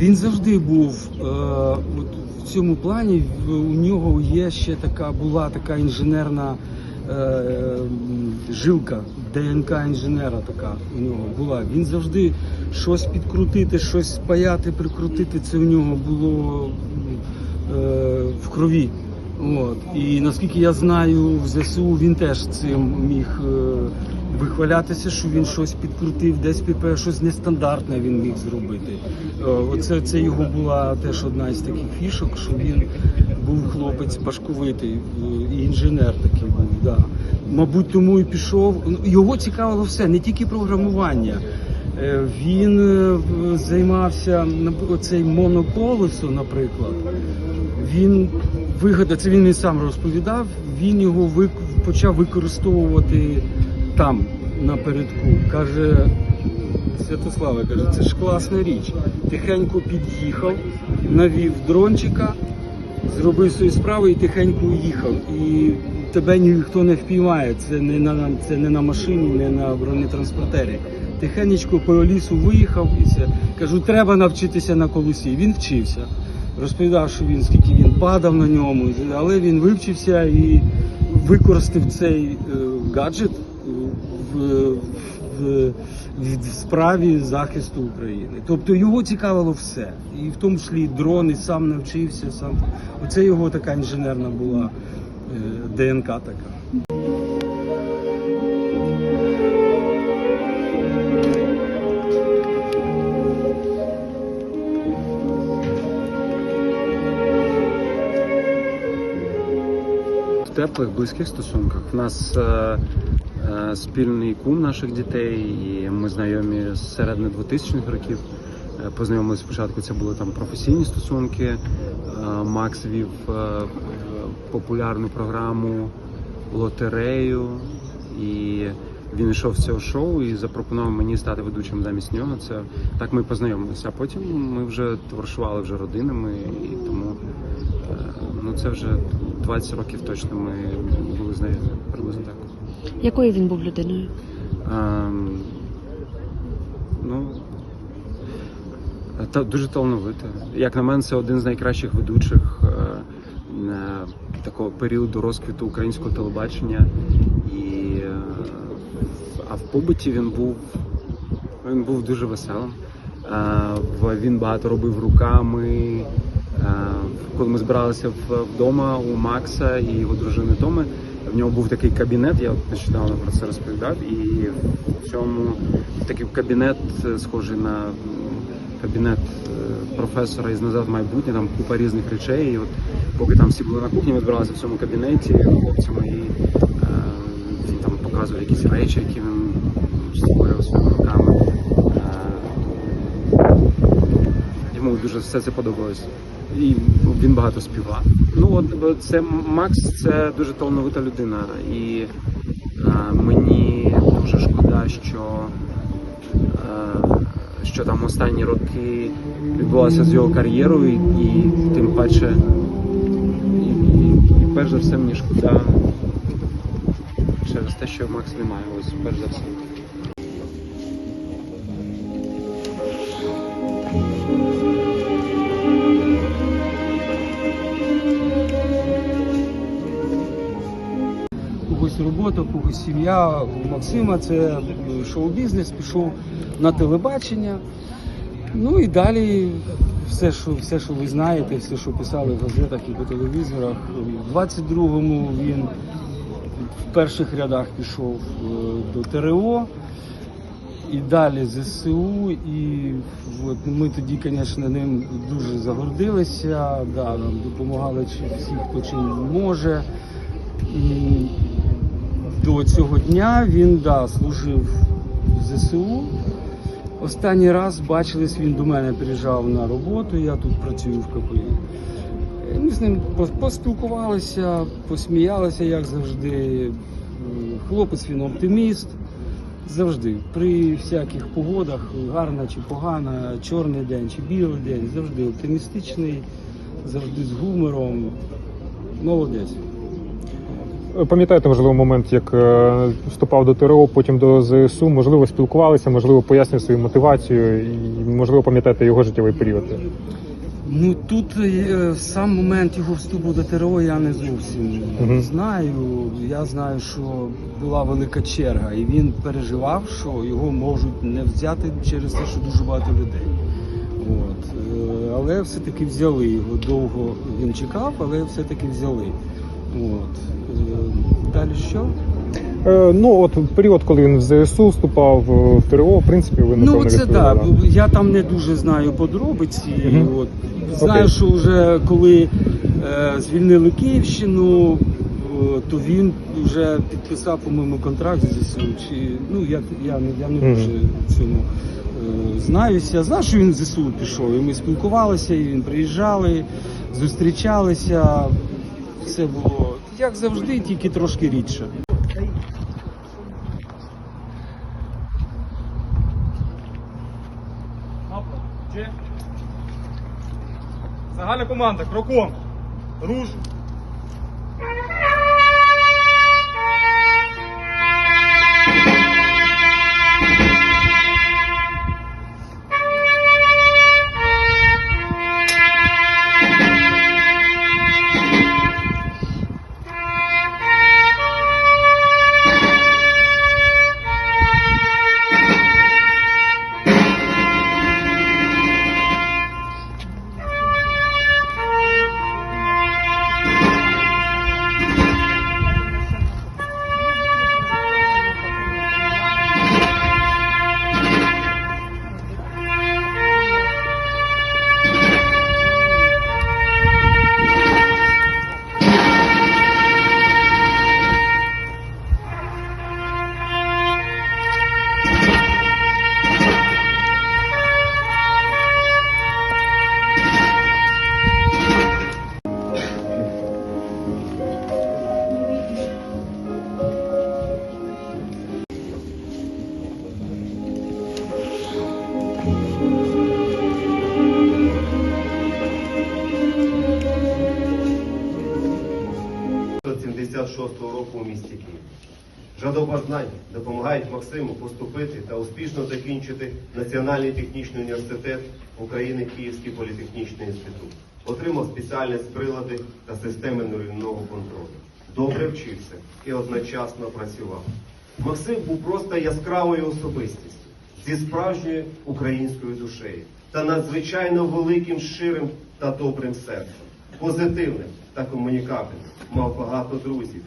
Він завжди був е, от в цьому плані. У нього є ще така була така інженерна е, жилка, ДНК інженера така у нього була. Він завжди щось підкрутити, щось спаяти, прикрутити. Це у нього було е, в крові. От. І наскільки я знаю, в ЗСУ він теж цим міг е, вихвалятися, що він щось підкрутив, десь підпе- щось нестандартне він міг зробити. Е, Оце це його була теж одна із таких фішок, що він був хлопець пашковитий, е, і інженер такий був. Да. Мабуть, тому і пішов. Ну, Його цікавило все, не тільки програмування. Е, Він займався оцей монополису, наприклад. Він вигадав, це він мені сам розповідав. Він його вик, почав використовувати там напередку. Каже, Святославе, каже, це ж класна річ. Тихенько під'їхав, навів дрончика, зробив свою справу і тихенько уїхав. І тебе ніхто не впіймає. Це не на це не на машині, не на бронетранспортері. Тихенечко по лісу виїхав і це. Кажу, треба навчитися на колесі. Він вчився. Розповідав, що він скільки він падав на ньому, але він вивчився і використав цей е, гаджет в, в, в справі захисту України. Тобто його цікавило все. І в тому числі дрони, сам навчився, сам. Оце його така інженерна була е, ДНК така. теплих, близьких стосунках. В нас е, спільний кум наших дітей, і ми знайомі з середини 2000-х років. Е, Познайомилися спочатку, це були там професійні стосунки. Е, Макс вів е, популярну програму лотерею, і він йшов з цього шоу і запропонував мені стати ведучим замість нього. Це так ми познайомилися. А потім ми вже товаришували вже родинами, і тому е, ну це вже 20 років точно ми були знайомі приблизно так. Якою він був людиною? Ем, ну, та, дуже талановита. Як на мене, це один з найкращих ведучих е, е, такого періоду розквіту українського телебачення. І, е, а в побуті він був, він був дуже веселим. Е, він багато робив руками. Е, коли ми збиралися вдома у Макса і його дружини Томи, в нього був такий кабінет, я нещодавно про це розповідав, і в цьому такий кабінет е, схожий на кабінет е, професора із назад майбутнє, там купа різних речей. І от поки там всі були на кухні, ми збиралися в цьому кабінеті хлопцями і е, він там показував якісь речі, які він створював своїми руками. Йому дуже все це подобалось. І він багато співав. Ну от це Макс, це дуже талановита людина. І е, мені дуже шкода, що, е, що там останні роки відбулося з його кар'єрою, і, і тим паче, і, і, і перш за все мені шкода через те, що Макс немає. Ось перш за все. Когось сім'я. У Максима це е, шоу-бізнес, пішов на телебачення. Ну і далі все, що, все, що ви знаєте, все, що писали в газетах і по телевізорах. У 22-му він в перших рядах пішов е, до ТРО. І далі ЗСУ, і от ми тоді, звісно, ним дуже загордилися, да, нам допомагали всі, хто чим може. До цього дня він да, служив в ЗСУ. Останній раз бачились, він до мене приїжджав на роботу, я тут працюю в КПІ. Ми з ним поспілкувалися, посміялися, як завжди. Хлопець він оптиміст. Завжди, при всяких погодах, гарна чи погана, чорний день чи білий день, завжди оптимістичний, завжди з гумором. Молодець. Пам'ятаєте, можливо, момент, як е, вступав до ТРО, потім до ЗСУ, можливо, спілкувалися, можливо, пояснює свою мотивацію, і можливо, пам'ятаєте його життєвий період. Ну тут е, сам момент його вступу до ТРО я не зовсім Мгм. знаю. Я знаю, що була велика черга, і він переживав, що його можуть не взяти через те, що дуже багато людей. От. Е, Але все-таки взяли його. Довго він чекав, але все-таки взяли. От. Е, Далі що? Е, ну, от період, коли він в ЗСУ вступав е, в ТРО, в принципі, ви напевно Ну, це так. Да. Я там не дуже знаю подробиці. Мгм. От. Знаю, Окей. що вже коли е, звільнили Київщину, е, то він вже підписав, по-моєму, контракт з ЗСУ. Чи, ну, я, я, не- я не Мгм. дуже в цьому е, знаюся. Я знаю, що він в ЗСУ пішов. І ми спілкувалися, і він приїжджали, зустрічалися. Все було як завжди, тільки трошки рідше. Загальна команда, кроком. Руш. року у місті Київ. Жадоба знань допомагають Максиму поступити та успішно закінчити Національний технічний університет України Київський політехнічний інститут. Отримав спеціальність прилади та системи нульового контролю. Добре вчився і одночасно працював. Максим був просто яскравою особистістю зі справжньою українською душею та надзвичайно великим, щирим та добрим серцем, позитивним та комунікабельним. Мав багато друзів.